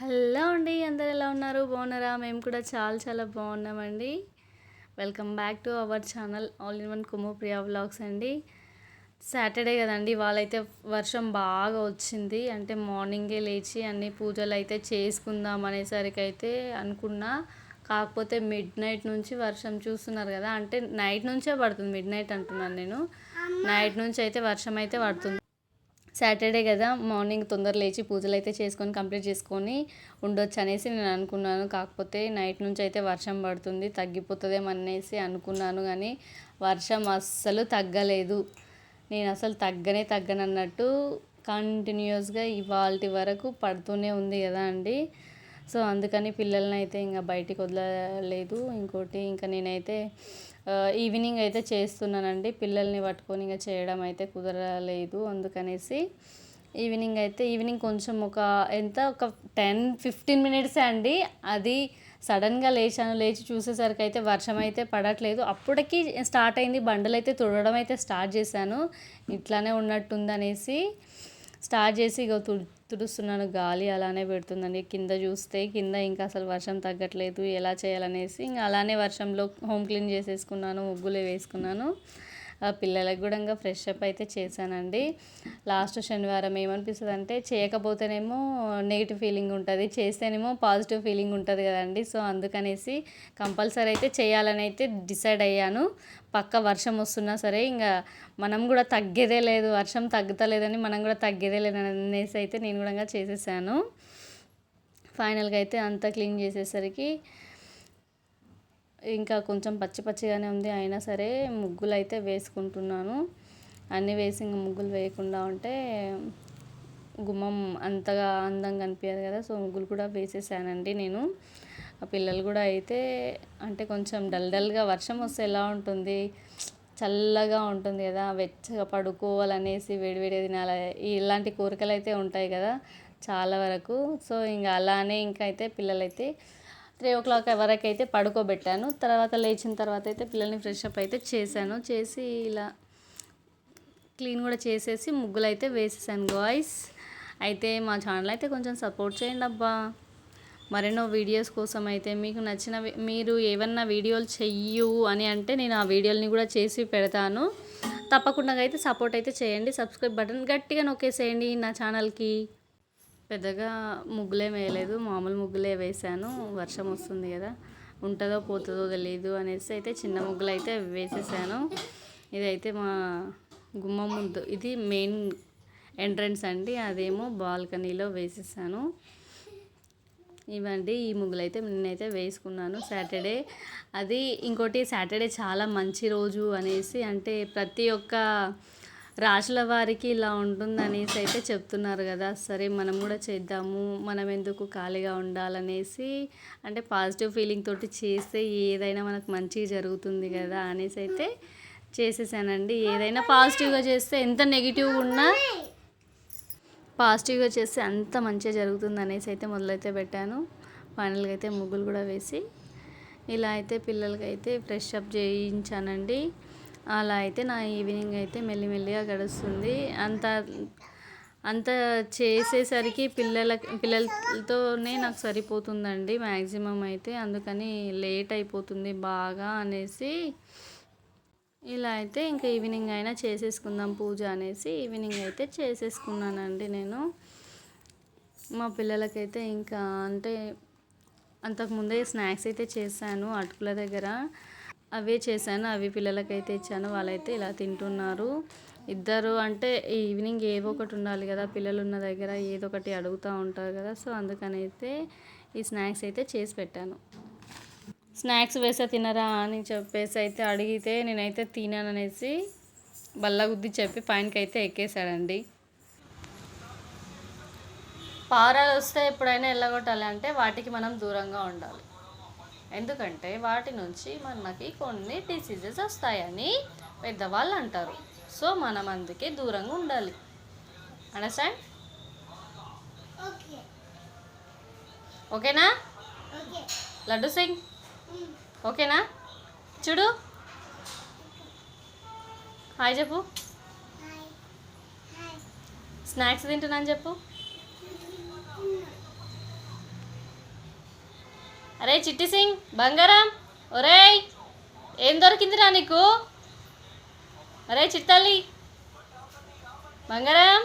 Hello అండి అందరు ఎలా ఉన్నారు? బాగున్నారా? మేము కూడా చాలా చాలా బాగున్నామండి. Welcome back to our channel all in one కుమోప్రియా vlogs అండి. సాటర్డే కదండి వాళ్ళైతే వర్షం బాగా వచ్చింది. అంటే మార్నింగే లేచి అన్ని పూజలు అయితే చేసుకుందాం అనేసరికి అయితే అనుకున్నా. కాకపోతే మిడ్ నైట్ నుంచి వర్షం చూస్తున్నారు కదా అంటే నైట్ నుంచే పడుతుంది మిడ్ నైట్ అంటున్నాను నేను. నైట్ నుంచి అయితే వర్షం అయితే పడుతుంది. సాటర్డే కదా మార్నింగ్ తొందర లేచి పూజలు అయితే చేసుకొని కంప్లీట్ చేసుకొని ఉండొచ్చు అనేసి నేను అనుకున్నాను. కాకపోతే నైట్ నుంచి అయితే వర్షం పడుతుంది తగ్గిపోతుందేమో అనేసి అనుకున్నాను కానీ వర్షం అస్సలు తగ్గలేదు. నేను అసలు తగ్గనే తగ్గనన్నట్టు కంటిన్యూస్గా ఇవాళ వరకు పడుతూనే ఉంది కదా అండి. సో అందుకని పిల్లల్ని అయితే ఇంకా బయటికి వదలలేదు. ఇంకోటి ఇంకా నేనైతే ఈవినింగ్ అయితే చేస్తున్నానండి. పిల్లల్ని పట్టుకొని ఇంకా చేయడం అయితే కుదరలేదు అందుకనేసి ఈవినింగ్ అయితే ఈవినింగ్ కొంచెం ఒక ఎంత ఒక టెన్ ఫిఫ్టీన్ మినిట్సే అండి. అది సడన్గా లేచాను. లేచి చూసేసరికి అయితే వర్షం అయితే పడట్లేదు. అప్పటికి స్టార్ట్ అయింది. బండలు అయితే తుడవడం అయితే స్టార్ట్ చేశాను. ఇట్లానే ఉన్నట్టుంది అనేసి స్టార్ట్ చేసి ఇక తు తుడుస్తున్నాను గాలి అలానే పెడుతుందండి. కింద చూస్తే కింద ఇంకా అసలు వర్షం తగ్గట్లేదు ఎలా చేయాలనేసి ఇంకా అలానే వర్షంలో హోమ్ క్లీన్ చేసేసుకున్నాను ముగ్గులు వేసుకున్నాను. పిల్లలకు కూడా ఇంకా ఫ్రెష్ అప్ అయితే చేశానండి. లాస్ట్ శనివారం ఏమనిపిస్తుంది అంటే చేయకపోతేనేమో నెగిటివ్ ఫీలింగ్ ఉంటుంది చేస్తేనేమో పాజిటివ్ ఫీలింగ్ ఉంటుంది కదండి. సో అందుకనేసి కంపల్సరీ అయితే చేయాలని అయితే డిసైడ్ అయ్యాను. పక్క వర్షం వస్తున్నా సరే ఇంకా మనం కూడా తగ్గేదే లేదు వర్షం తగ్గుతలేదని మనం కూడా తగ్గేదే లేదని అనేసి అయితే నేను కూడా ఇంకా చేసేసాను. ఫైనల్గా అయితే అంతా క్లీన్ చేసేసరికి ఇంకా కొంచెం పచ్చి పచ్చిగానే ఉంది. అయినా సరే ముగ్గులు అయితే వేసుకుంటున్నాను. అన్నీ వేసి ఇంకా ముగ్గులు వేయకుండా ఉంటే గుమ్మం అంతగా అందంగా అనిపించదు కదా. సో ముగ్గులు కూడా వేసేసానండి నేను. ఆ పిల్లలు కూడా అయితే అంటే కొంచెం డల్ డల్గా వర్షం వస్తే ఎలా ఉంటుంది? చల్లగా ఉంటుంది కదా. వెచ్చగా పడుకోవాలనేసి వేడివేడి తినాలి. ఇలాంటి కోరికలు అయితే ఉంటాయి కదా చాలా వరకు. సో ఇంకా అలానే ఇంకా అయితే పిల్లలైతే త్రీ ఓ క్లాక్ వరకు అయితే పడుకోబెట్టాను. తర్వాత లేచిన తర్వాత అయితే పిల్లల్ని ఫ్రెష్ అప్ అయితే చేశాను. చేసి ఇలా క్లీన్ కూడా చేసేసి ముగ్గులు అయితే వేసేసాను గాయ్స్. అయితే మా ఛానల్ అయితే కొంచెం సపోర్ట్ చేయండి అబ్బా. మరెన్నో వీడియోస్ కోసం అయితే మీకు నచ్చిన మీరు ఏమన్నా వీడియోలు చెయ్యు అని అంటే నేను ఆ వీడియోలని కూడా చేసి పెడతాను. తప్పకుండా అయితే సపోర్ట్ అయితే చేయండి. సబ్స్క్రైబ్ బటన్ గట్టిగా నొక్కేసేయండి నా ఛానల్కి. పెద్దగా ముగ్గులే వేయలేదు. మామూలు ముగ్గులే వేసాను వర్షం వస్తుంది కదా ఉంటుందో పోతుందో తెలియదు అనేసి అయితే చిన్న ముగ్గులు అయితే వేసేసాను. ఇదైతే మా గుమ్మం ముందు ఇది మెయిన్ ఎంట్రన్స్ అండి. అదేమో బాల్కనీలో వేసేసాను. ఇవండి ఈ ముగ్గులు అయితే నేనైతే వేసుకున్నాను. సాటర్డే అది ఇంకోటి సాటర్డే చాలా మంచి రోజు అనేసి అంటే ప్రతి ఒక్క రాశుల వారికి ఇలా ఉంటుందనేసి అయితే చెప్తున్నారు కదా. సరే మనం కూడా చేద్దాము. మనం ఎందుకు ఖాళీగా ఉండాలనేసి అంటే పాజిటివ్ ఫీలింగ్ తోటి చేస్తే ఏదైనా మనకు మంచిగా జరుగుతుంది కదా అనేసి అయితే చేసేసానండి. ఏదైనా పాజిటివ్గా చేస్తే ఎంత నెగిటివ్గా ఉన్నా పాజిటివ్గా చేస్తే అంత మంచిగా జరుగుతుంది అనేసి అయితే మొదలైతే పెట్టాను. ఫైనల్గా అయితే ముగ్గులు కూడా వేసి ఇలా అయితే పిల్లలకి అయితే ఫ్రెష్ అప్ చేయించానండి. అలా అయితే నా ఈవినింగ్ అయితే మెల్లిమెల్లిగా గడుస్తుంది. అంత అంత చేసేసరికి పిల్లల పిల్లలతోనే నాకు సరిపోతుందండి మ్యాక్సిమం అయితే. అందుకని లేట్ అయిపోతుంది బాగా అనేసి ఇలా అయితే ఇంకా ఈవినింగ్ అయినా చేసేసుకుందాం పూజ అనేసి ఈవినింగ్ అయితే చేసేసుకున్నానండి నేను. మా పిల్లలకైతే ఇంకా అంటే అంతకుముందే స్నాక్స్ అయితే చేశాను అటుకుల దగ్గర. అవే చేశాను అవి పిల్లలకైతే ఇచ్చాను వాళ్ళైతే ఇలా తింటున్నారు. ఇద్దరు అంటే ఈవినింగ్ ఏదో ఒకటి ఉండాలి కదా పిల్లలు ఉన్న దగ్గర ఏదో ఒకటి అడుగుతూ ఉంటారు కదా సో అందుకని అయితే ఈ స్నాక్స్ అయితే చేసి పెట్టాను. స్నాక్స్ వేస్తే తినరా అని చెప్పేసి అయితే అడిగితే నేనైతే తినాననేసి బల్ల గుద్ది చెప్పి పైనకి అయితే ఎక్కేసాడండి పారాలు వస్తే ఎప్పుడైనా వెళ్ళగొట్టాలి అంటే వాటికి మనం దూరంగా ఉండాలి. ఎందుకంటే వాటి నుంచి మనకి కొన్ని డిసీజెస్ వస్తాయని పెద్దవాళ్ళు అంటారు. సో మనం అందుకే దూరంగా ఉండాలి. అండర్స్టాండ్ ఓకేనా? లడ్డు సింగ్? ఓకేనా? చూడు. హాయ్ చెప్పు. స్నాక్స్ తింటున్నాను చెప్పు. అరే చిట్టి సింగ్ బంగారం. ఒరేయ్ ఏం దొరికిందిరా నీకు? అరే చిట్టల్లి బంగారం.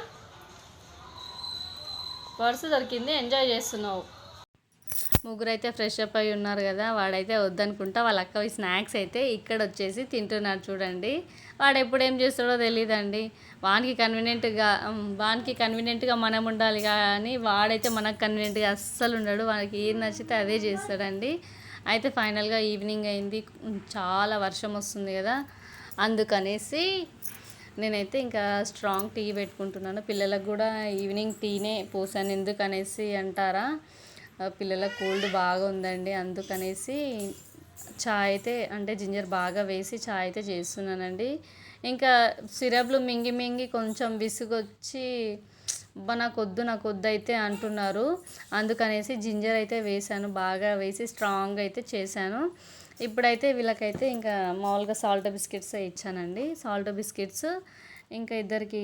పర్సు దొరికింది ఎంజాయ్ చేస్తున్నావు. ముగ్గురు అయితే ఫ్రెష్ అప్ అయి ఉన్నారు కదా వాడైతే వద్దనుకుంటా వాళ్ళ అక్కవి స్నాక్స్ అయితే ఇక్కడ వచ్చేసి తింటున్నారు చూడండి. వాడు ఎప్పుడు ఏం చేస్తాడో తెలియదండి వానికి కన్వీనియంట్గా వానికి కన్వీనియంట్గా మనం ఉండాలి కానీ వాడైతే మనకు కన్వీనియంట్గా అస్సలు ఉండడు. వానికి ఏం నచ్చితే అదే చేస్తాడండి. అయితే ఫైనల్గా ఈవినింగ్ అయింది. చాలా వర్షం వస్తుంది కదా అందుకనేసి నేనైతే ఇంకా స్ట్రాంగ్ టీ పెట్టుకుంటున్నాను. పిల్లలకు కూడా ఈవినింగ్ టీనే పోసాను. ఎందుకనేసి అంటారా? పిల్లల కోల్డ్ బాగా ఉందండి అందుకనేసి చాయ్ అయితే అంటే జింజర్ బాగా వేసి చాయ్ అయితే చేస్తున్నానండి. ఇంకా సిరప్లు మింగి మింగి కొంచెం విసుగొచ్చి నాకు వద్దు నాకు వద్దు అయితే అంటున్నారు. అందుకనేసి జింజర్ అయితే వేసాను బాగా వేసి స్ట్రాంగ్ అయితే చేశాను. ఇప్పుడైతే వీళ్ళకైతే ఇంకా మామూలుగా సాల్ట్ బిస్కెట్స్ ఇచ్చానండి. సాల్ట్ బిస్కెట్స్ ఇంకా ఇద్దరికి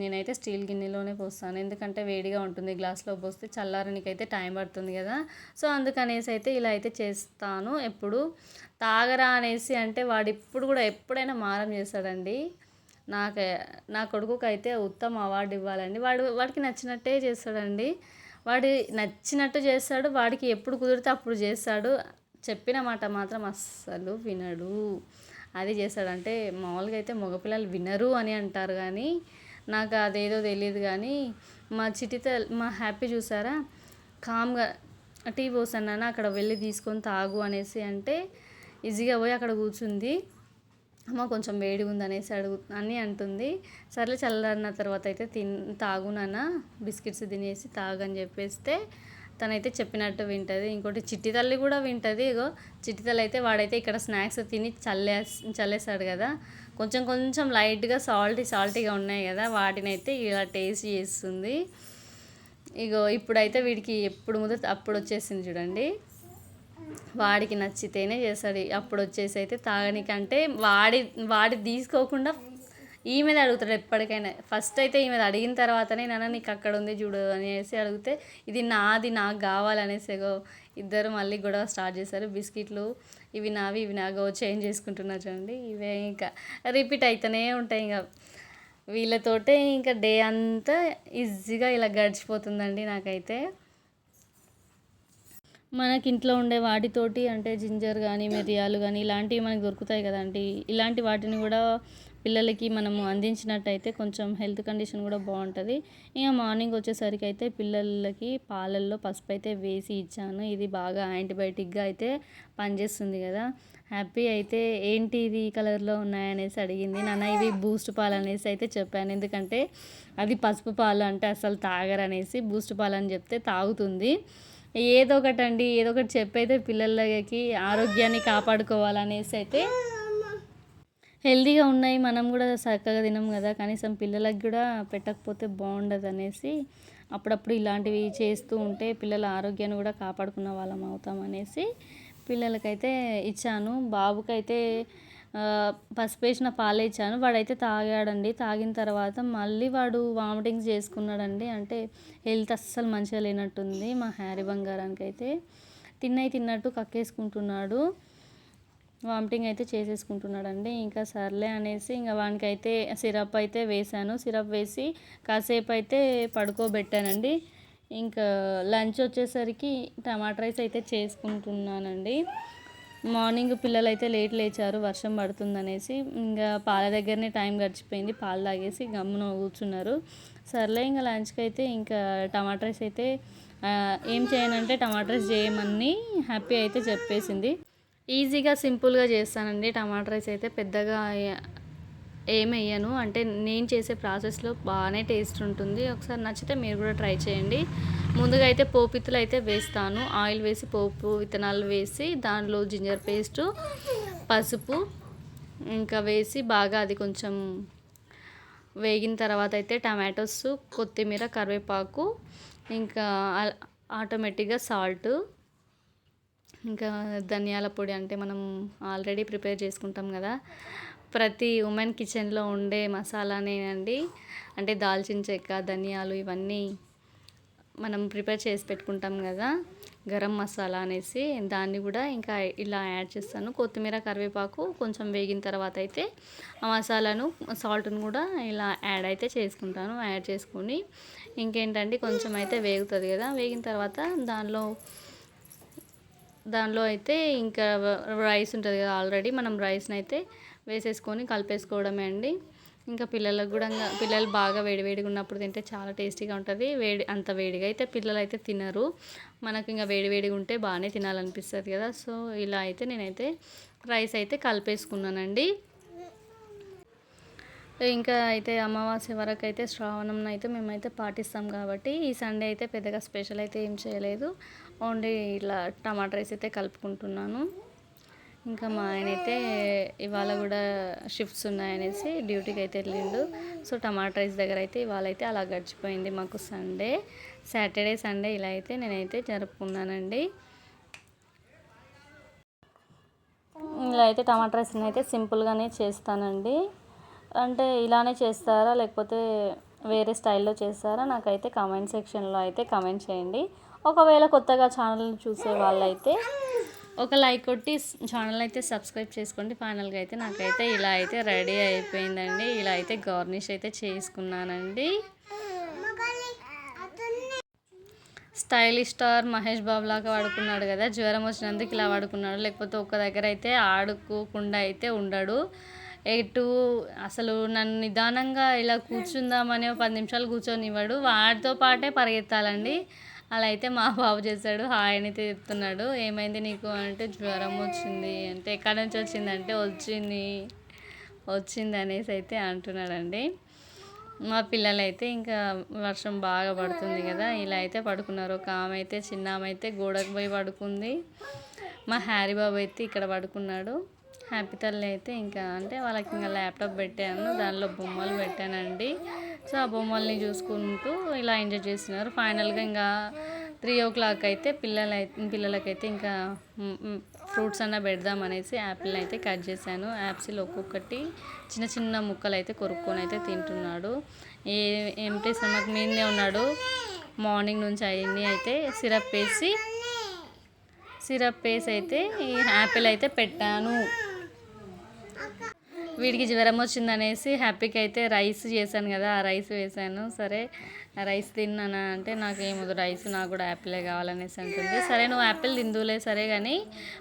నేనైతే స్టీల్ గిన్నెలోనే పోస్తాను. ఎందుకంటే వేడిగా ఉంటుంది గ్లాస్లో పోస్తే చల్లారనికైతే టైం పడుతుంది కదా. సో అందుకనేసి అయితే ఇలా అయితే చేస్తాను. ఎప్పుడు తాగరా అనేసి అంటే వాడు ఇప్పుడు కూడా ఎప్పుడైనా మారం చేస్తాడండి. నాకు నా కొడుకుకి అయితే ఉత్తమ అవార్డు ఇవ్వాలండి. వాడు వాడికి నచ్చినట్టే చేస్తాడండి. వాడి నచ్చినట్టు చేస్తాడు వాడికి ఎప్పుడు కుదిరితే అప్పుడు చేస్తాడు. చెప్పిన మాట మాత్రం అస్సలు వినడు. అది చేస్తాడంటే మామూలుగా అయితే మగపిల్లలు వినరు అని అంటారు కానీ నాకు అదేదో తెలియదు కానీ మా చిటిత మా హ్యాపీ చూసారా? కామ్గా టీ పోసాను అక్కడ వెళ్ళి తీసుకొని తాగు అనేసి అంటే ఈజీగా పోయి అక్కడ కూర్చుంది. అమ్మ కొంచెం వేడిగా ఉంది అనేసి అడుగు అని అంటుంది. సర్లే చల్లారిన తర్వాత అయితే తిన్ తాగు బిస్కెట్స్ తినేసి తాగని చెప్పేస్తే తనైతే చెప్పినట్టు వింటుంది. ఇంకోటి చిట్టి తల్లి కూడా వింటుంది. ఇగో చిట్టి తల్లి అయితే వాడైతే ఇక్కడ స్నాక్స్ తిని చల్లే చల్లేసాడు కదా. కొంచెం కొంచెం లైట్గా సాల్టీ సాల్టీగా ఉన్నాయి కదా. వాటినైతే ఇలా టేస్ట్ చేస్తుంది. ఇగో ఇప్పుడైతే వీడికి ఎప్పుడు ముందు అప్పుడు వచ్చేసింది చూడండి. వాడికి నచ్చితేనే చేస్తాడు. అప్పుడు వచ్చేసి అయితే తాగనికంటే వాడి వాడి తీసుకోకుండా ఈమెది అడుగుతాడు ఎప్పటికైనా. ఫస్ట్ అయితే ఈమెది అడిగిన తర్వాతనే నాన్న నీకు అక్కడ ఉంది చూడు అనేసి అడిగితే ఇది నాది నాకు కావాలనేసేగో ఇద్దరు మళ్ళీ గొడవ స్టార్ట్ చేశారు. బిస్కెట్లు ఇవి నావి ఇవి నాగో చేంజ్ చేసుకుంటున్నారు చూడండి. ఇవే ఇంకా రిపీట్ అవుతూనే ఉంటాయి ఇంకా. వీళ్ళతోటే ఇంకా డే అంతా ఈజీగా ఇలా గడిచిపోతుందండి నాకైతే. మనకి ఇంట్లో ఉండే వాటితోటి అంటే జింజర్ కానీ మిరియాలు కానీ ఇలాంటివి మనకు దొరుకుతాయి కదండి ఇలాంటి వాటిని కూడా పిల్లలకి మనము అందించినట్టయితే కొంచెం హెల్త్ కండిషన్ కూడా బాగుంటుంది. ఇక మార్నింగ్ వచ్చేసరికి అయితే పిల్లలకి పాలల్లో పసుపు అయితే వేసి ఇచ్చాను. ఇది బాగా యాంటీబయాటిక్గా అయితే పనిచేస్తుంది కదా. హ్యాపీ అయితే ఏంటి ఇది ఈ కలర్లో ఉన్నాయనేసి అడిగింది. నాన్న ఇవి బూస్ట్ పాలు అనేసి అయితే చెప్పాను. ఎందుకంటే అది పసుపు పాలు అంటే అసలు తాగరనేసి బూస్ట్ పాలు అని చెప్తే తాగుతుంది. ఏదో ఒకటి అండి ఏదో ఒకటి చెప్పైతే పిల్లలకి ఆరోగ్యాన్ని కాపాడుకోవాలనేసి అయితే హెల్దీగా ఉన్నాయి మనం కూడా చక్కగా తినం కదా. కనీసం పిల్లలకి కూడా పెట్టకపోతే బాగుండదు అనేసి అప్పుడప్పుడు ఇలాంటివి చేస్తూ ఉంటే పిల్లల ఆరోగ్యాన్ని కూడా కాపాడుకున్న వాళ్ళం అవుతాం అనేసి పిల్లలకైతే ఇచ్చాను. బాబుకైతే ఆ, పసుపు వేసిన పాలే ఇచ్చాను. వాడైతే తాగాడండి. తాగిన తర్వాత మళ్ళీ వాడు వామిటింగ్స్ చేసుకున్నాడండి. అంటే హెల్త్ అస్సలు మంచిగా లేనట్టుంది మా హ్యారీ బంగారానికి అయితే తిన్నవి తిన్నట్టు కక్కేసుకుంటున్నాడు. వామిటింగ్ అయితే చేసేసుకుంటున్నాడండి. ఇంకా సర్లే అనేసి ఇంకా వానికైతే సిరప్ అయితే వేసాను సిరప్ వేసి కాసేపు అయితే పడుకోబెట్టానండి. ఇంకా లంచ్ వచ్చేసరికి టమాటా రైస్ అయితే చేసుకుంటున్నానండి. మార్నింగ్ పిల్లలు అయితే లేట్ లేచారు వర్షం పడుతుందనేసి. ఇంకా పాల దగ్గరనే టైం గడిచిపోయింది. పాలు తాగేసి గమ్మున కూర్చున్నారు. సర్లే ఇంకా లంచ్కి అయితే ఇంకా టమాటా రైస్ అయితే ఏం చేయనంటే టమాటా రైస్ చేయమని హ్యాపీ అయితే చెప్పేసింది. ఈజీగా సింపుల్గా చేస్తానండి. టమాటా రైస్ అయితే పెద్దగా ఏమయ్యను అంటే నేను చేసే ప్రాసెస్లో బాగానే టేస్ట్ ఉంటుంది. ఒకసారి నచ్చితే మీరు కూడా ట్రై చేయండి. ముందుగా అయితే పోపిత్తులు అయితే వేస్తాను. ఆయిల్ వేసి పోపు విత్తనాలు వేసి దానిలో జింజర్ పేస్టు పసుపు ఇంకా వేసి బాగా అది కొంచెం వేగిన తర్వాత అయితే టమాటోస్ కొత్తిమీర కరివేపాకు ఇంకా ఆటోమేటిక్గా సాల్ట్ ఇంకా ధనియాల పొడి అంటే మనం ఆల్రెడీ ప్రిపేర్ చేసుకుంటాం కదా. ప్రతి ఉమెన్ కిచెన్లో ఉండే మసాలానేనండి అంటే దాల్చిన చెక్క ధనియాలు ఇవన్నీ మనం ప్రిపేర్ చేసి పెట్టుకుంటాం కదా. గరం మసాలా అనేసి దాన్ని కూడా ఇంకా ఇలా యాడ్ చేస్తాను. కొత్తిమీర కరివేపాకు కొంచెం వేగిన తర్వాత అయితే ఆ మసాలాను సాల్ట్ను కూడా ఇలా యాడ్ అయితే చేసుకుంటాను యాడ్ చేసుకొని. ఇంకేంటంటే కొంచెం అయితే వేగుతుంది కదా. వేగిన తర్వాత దానిలో దానిలో అయితే ఇంకా రైస్ ఉంటుంది కదా ఆల్రెడీ. మనం రైస్ని అయితే వేసేసుకొని కలిపేసుకోవడమే అండి. ఇంకా పిల్లలకు కూడా ఇంకా పిల్లలు బాగా వేడివేడిగా ఉన్నప్పుడు తింటే చాలా టేస్టీగా ఉంటుంది. వేడి అంత వేడిగా అయితే పిల్లలు అయితే తినరు. మనకు ఇంకా వేడివేడిగా ఉంటే బాగానే తినాలనిపిస్తుంది కదా. సో ఇలా అయితే నేనైతే రైస్ అయితే కలిపేసుకున్నానండి. ఇంకా అయితే అమావాస్య వరకు అయితే శ్రావణం అయితే మేమైతే పాటిస్తాం కాబట్టి ఈ సండే అయితే పెద్దగా స్పెషల్ అయితే ఏం చేయలేదు. ఓన్లీ ఇలా టమాటా రైస్ అయితే కలుపుకుంటున్నాను. ఇంకా మా ఆయన అయితే ఇవాళ కూడా షిఫ్ట్స్ ఉన్నాయనేసి డ్యూటీకి అయితే వెళ్ళిండు. సో టమాటా రైస్ దగ్గర అయితే ఇవాళ అయితే అలా గడిచిపోయింది మాకు సండే సాటర్డే సండే ఇలా అయితే నేనైతే జరుపుకున్నానండి. ఇలా అయితే టమాటా రైస్ని అయితే సింపుల్గానే చేస్తానండి. అంటే ఇలానే చేస్తారా లేకపోతే వేరే స్టైల్లో చేస్తారా నాకైతే కామెంట్ సెక్షన్లో అయితే కామెంట్ చేయండి. ఒకవేళ కొత్తగా ఛానల్ చూసే వాళ్ళైతే ఒక లైక్ కొట్టి ఛానల్ అయితే సబ్స్క్రైబ్ చేసుకోండి. ఫైనల్గా అయితే నాకైతే ఇలా అయితే రెడీ అయిపోయిందండి. ఇలా అయితే గార్నిష్ అయితే చేసుకున్నానండి. స్టైలిష్ స్టార్ మహేష్ బాబు లాగా వాడుకున్నాడు కదా. జ్వరం వచ్చినందుకు ఇలా వాడుకున్నాడు. లేకపోతే ఒక దగ్గర అయితే ఆడుకోకుండా అయితే ఉండడు. ఎటు అసలు నన్ను నిదానంగా ఇలా కూర్చుందామని ఒక పది నిమిషాలు కూర్చొని ఇవ్వడు వాడితో పాటే పరిగెత్తాలండి. అలా అయితే మా బాబు చేశాడు. హాయ్ అని అయితే చెప్తున్నాడు. ఏమైంది నీకు అంటే జ్వరం వచ్చింది అంటే ఎక్కడి నుంచి వచ్చిందంటే వచ్చింది వచ్చింది అనేసి అయితే అంటున్నాడండి. మా పిల్లలైతే ఇంకా వర్షం బాగా పడుతుంది కదా ఇలా అయితే పడుకున్నారు. ఒక ఆమె అయితే చిన్న ఆమె అయితే గోడకు పోయి పడుకుంది. మా హ్యారీ బాబు అయితే ఇక్కడ పడుకున్నాడు. హ్యాపీ తల్లి అయితే ఇంకా అంటే వాళ్ళకి ఇంకా ల్యాప్టాప్ పెట్టాను. దానిలో బొమ్మలు పెట్టానండి. సో ఆ బొమ్మల్ని చూసుకుంటూ ఇలా ఎంజాయ్ చేస్తున్నారు. ఫైనల్గా ఇంకా త్రీ ఓ క్లాక్ అయితే పిల్లల పిల్లలకైతే ఇంకా ఫ్రూట్స్ అన్న పెడదాం అనేసి యాపిల్ని అయితే కట్ చేశాను. యాపిల్ ఒక్కొక్కటి చిన్న చిన్న ముక్కలు అయితే కొరుక్కొని అయితే తింటున్నాడు. ఏ ఎంటీ స్టమక్ మీదనే ఉన్నాడు. మార్నింగ్ నుంచి అవన్నీ అయితే సిరప్ వేసి సిరప్ వేసి అయితే ఈ యాపిల్ అయితే పెట్టాను. వీడికి జ్వరం వచ్చిందనేసి హ్యాపీకి అయితే రైస్ చేశాను కదా ఆ రైస్ వేసాను సరే రైస్ తిన్నాను అంటే నాకు ఏమదు రైస్ నాకు కూడా యాపిలే కావాలనేసి అంటుంది. సరే నువ్వు యాపిల్ తిందులే సరే కానీ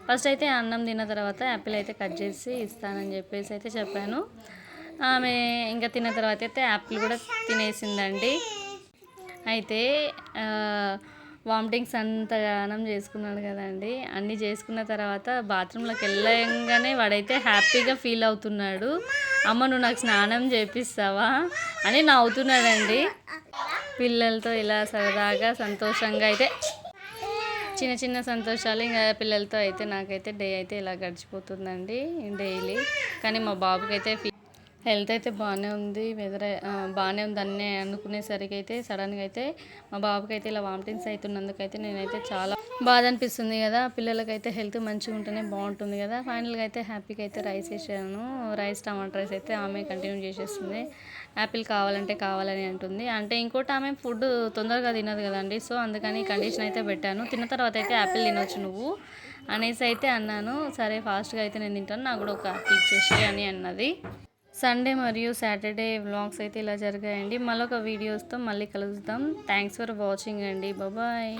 ఫస్ట్ అయితే అన్నం తిన్న తర్వాత యాపిల్ అయితే కట్ చేసి ఇస్తానని చెప్పేసి అయితే చెప్పాను. ఆమె ఇంకా తిన్న తర్వాత అయితే యాపిల్ కూడా తినేసిందండి. అయితే వామిటింగ్స్ అంతగానం చేసుకున్నాడు కదండి. అన్నీ చేసుకున్న తర్వాత బాత్రూంలోకి వెళ్ళగానే వాడైతే హ్యాపీగా ఫీల్ అవుతున్నాడు. అమ్మ నువ్వు నాకు స్నానం చేపిస్తావా? అని నవ్వుతున్నాడండి. పిల్లలతో ఇలా సరదాగా సంతోషంగా అయితే చిన్న చిన్న సంతోషాలు ఇంకా పిల్లలతో అయితే నాకైతే డే అయితే ఇలా గడిచిపోతుందండి డైలీ. కానీ మా బాబుకి అయితే హెల్త్ అయితే బాగానే ఉంది వెదర్ బాగానే ఉంది అన్నీ అనుకునేసరికి అయితే సడన్గా అయితే మా బాబుకి అయితే ఇలా వామిటింగ్స్ అవుతున్నందుకైతే నేనైతే చాలా బాధ అనిపిస్తుంది కదా. పిల్లలకైతే హెల్త్ మంచిగా ఉంటేనే బాగుంటుంది కదా. ఫైనల్గా అయితే హ్యాపీగా అయితే రైస్ వేసాను రైస్ టమాటా రైస్ అయితే ఆమె కంటిన్యూ చేసేస్తుంది. యాపిల్ కావాలంటే కావాలని అంటుంది. అంటే ఇంకోటి ఆమె ఫుడ్ తొందరగా తినదు కదండి. సో అందుకని కండిషన్ అయితే పెట్టాను. తిన్న తర్వాత అయితే యాపిల్ తినొచ్చు నువ్వు అనేసి అయితే అన్నాను. సరే ఫాస్ట్గా అయితే నేను తింటాను. నాకు కూడా ఒక యాపిల్ ఇచ్చేసి అని అన్నది. సండే మరియు సాటర్డే వ్లాగ్స్ అయితే ఇలా జరిగాయండి. మళ్ళొక వీడియోస్తో మళ్ళీ కలుద్దాం. థ్యాంక్స్ ఫర్ వాచింగ్ అండి. బాబాయ్